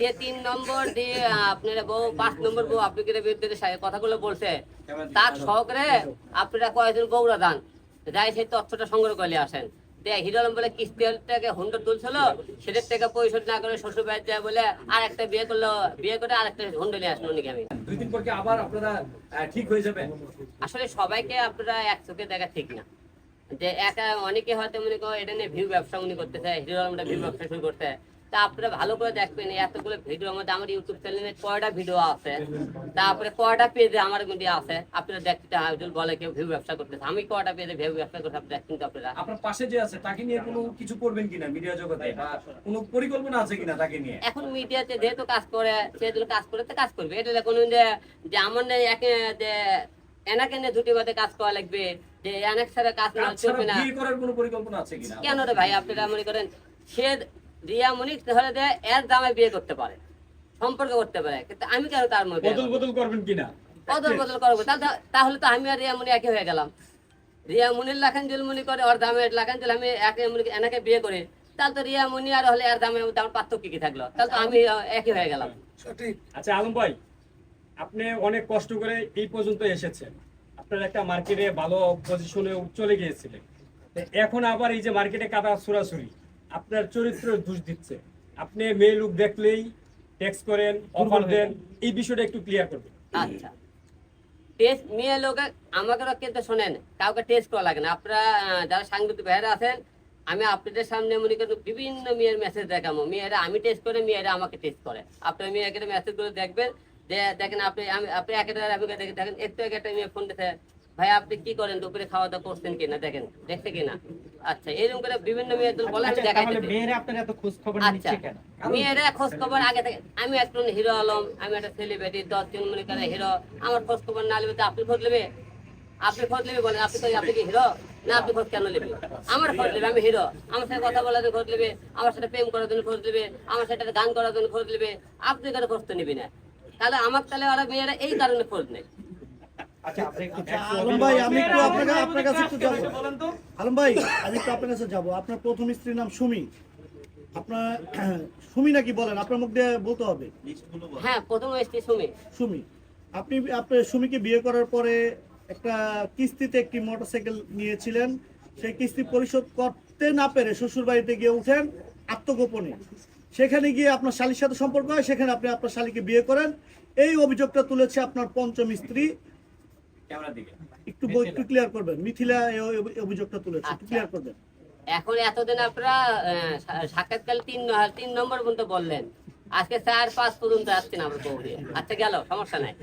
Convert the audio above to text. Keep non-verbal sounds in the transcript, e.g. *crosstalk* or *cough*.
যে তিন নম্বর দিয়ে আপনারা বউ পাঁচ নম্বর বউ আপনাদের বিরুদ্ধে কথাগুলো বলছে? তার সহকারে আপনারা কয়েকজন গৌরা দান। যাই সেই তথ্যটা সংগ্রহ করে আসেন। দেখ হিরো আলম বলে তুলছিল সেটার পরিশোধ না করে শ্বশুর বাড়ি যায় বলে আর একটা বিয়ে করল বিয়ে করে আর একটা হুন্ডা নিয়ে আসলো নাকি আমি। দুই দিন পর আবার আপনারা ঠিক হয়ে আসলে সবাইকে আপনারা এক চোখে দেখা ঠিক না। যে একা অনেকে হয়তো মনে করো এটা নিয়ে ভিউ ব্যবসা উনি করতে চায় হিরো আলমটা ভিউ ব্যবসা শুরু করতে। তা আপনারা ভালো করে দেখবেন এতগুলো ভিডিও মধ্যে আমার ইউটিউব চ্যানেলে কয়টা ভিডিও আছে। তারপরে কয়টা পেজে আমার মধ্যে আছে। আপনারা দেখতে হাইজুল বলে কেউ ভিউ ব্যবসা করতেছে। আমি কয়টা পেজে ভিউ ব্যবসা করতে আপনারা দেখছেন তো আপনারা আপনার পাশে যে আছে তাকে নিয়ে কোনো কিছু করবেন কিনা মিডিয়া জগতে? বা কোনো পরিকল্পনা আছে কিনা তাকে নিয়ে? এখন মিডিয়াতে যেহেতু কাজ করে সেহেতু কাজ করে তো কাজ করবে। এটা কোনো যে আমার একে যে এনাকে নিয়ে দুটি বাদে কাজ করা লাগবে যে এনাক ছাড়া কাজ না চলবে না। করার কোনো পরিকল্পনা আছে কিনা? কেন রে ভাই আপনারা মনে করেন সে রিয়া মনিক দেয় এর দামে বিয়ে করতে পারে সম্পর্ক করতে পারে কিন্তু আমি কেন তার মধ্যে বদল বদল করবেন কিনা? বদল বদল করব। তাহলে তো আমি আর রিয়া মনি একই হয়ে গেলাম। রিয়া মুনির লাখান জুল মনি করে ওর দামে লাখান জুল আমি একে মনি- এনাকে বিয়ে করি। তাহলে তো রিয়া মুনি আর হলে এর দামে দাম পার্থক্য কি থাকল? তাহলে তো আমি একই হয়ে গেলাম। আচ্ছা আলম ভাই আপনি অনেক কষ্ট করে এই পর্যন্ত এসেছেন। আপনার একটা মার্কেটে ভালো পজিশনে চলে গিয়েছিলেন। এখন আবার এই যে মার্কেটে কাদা ছুরাছুরি আপনার চরিত্র দোষ দিচ্ছে। আপনি মেয়ে লোক দেখলেই ট্যাক্স করেন অফার দেন এই বিষয়টা একটু ক্লিয়ার করবেন। আচ্ছা। টেস্ট মেয়ে লোক আমাকে কিন্তু শোনেন কাউকে টেস্ট করা লাগে না। আপনারা যারা সাংবাদিক ভাইয়েরা আছেন আমি আপনাদের সামনে মনে করেন বিভিন্ন মেয়ের মেসেজ দেখাবো। মেয়েরা আমি টেস্ট করে মেয়েরা আমাকে টেস্ট করে। আপনার মেয়েকে মেসেজ করে দেখবেন যে দেখেন আপনি আমি আপনি একটা আমি দেখেন দেখেন একটু একটা মেয়ে ফোন দিতে ভাই আপনি কি করেন? দুপুরে খাওয়া দাওয়া করছেন কিনা? দেখেন দেখছে কিনা? আচ্ছা এরকম করে বিভিন্ন মেয়ের বলে আমি দেখাই মেয়েরা খোঁজ খবর আচ্ছা মেয়েরা খোঁজ খবর আগে থেকে আমি একজন হিরো আলম আমি একটা সেলিব্রিটি দশজন মনে করে হিরো। আমার খোঁজ খবর না নেবে তো আপনি খোঁজ নেবে? আপনি খোঁজ নেবে বলেন আপনি তো আপনি কি হিরো? না আপনি খোঁজ কেন নেবে আমার খোঁজ নেবে আমি হিরো। আমার সাথে কথা বলার জন্য খোঁজ নেবে আমার সাথে প্রেম করার জন্য খোঁজ নেবে আমার সাথে গান করার জন্য খোঁজ নেবে। আপনি কেন খোঁজ তো নেবে না? তাহলে আমার তাহলে ওরা মেয়েরা এই কারণে খোঁজ নেয়। আচ্ছা আলম ভাই আমি একটু আপনাকে আপনার কাছে একটু যাব। আলম ভাই আমি একটু আপনার কাছে যাব। আপনার প্রথম স্ত্রীর নাম সুমি। আপনার *clears throat* সুমি নাকি বলেন? আপনার মুখ দিয়ে বলতে হবে। হ্যাঁ প্রথম এসছি সুমি। সুমি। আপনি আপনার সুমিকে বিয়ে করার পরে একটা কিস্তিতে একটি মোটরসাইকেল নিয়েছিলেন। সেই কিস্তি পরিশোধ করতে না পেরে শ্বশুর বাড়িতে গিয়ে উঠেন আত্মগোপনে। সেখানে গিয়ে আপনার শালির সাথে সম্পর্ক হয় সেখানে আপনি আপনার শালিকে বিয়ে করেন। এই অভিযোগটা তুলেছে আপনার পঞ্চম স্ত্রী। ক্যামেরার দিকে। একটু বই- একটু ক্লিয়ার করবেন। মিথিলা অভিযোগটা তুলেছে একটু আচ্ছা। ক্লিয়ার করবেন। এখন এতদিন আপনারা আহ, সা- সাক্ষাৎকাল তিন তিন নম্বর পর্যন্ত বললেন। আজকে চার পাঁচ পর্যন্ত আসছেন আমরা বউ আচ্ছা গেল সমস্যা নাই।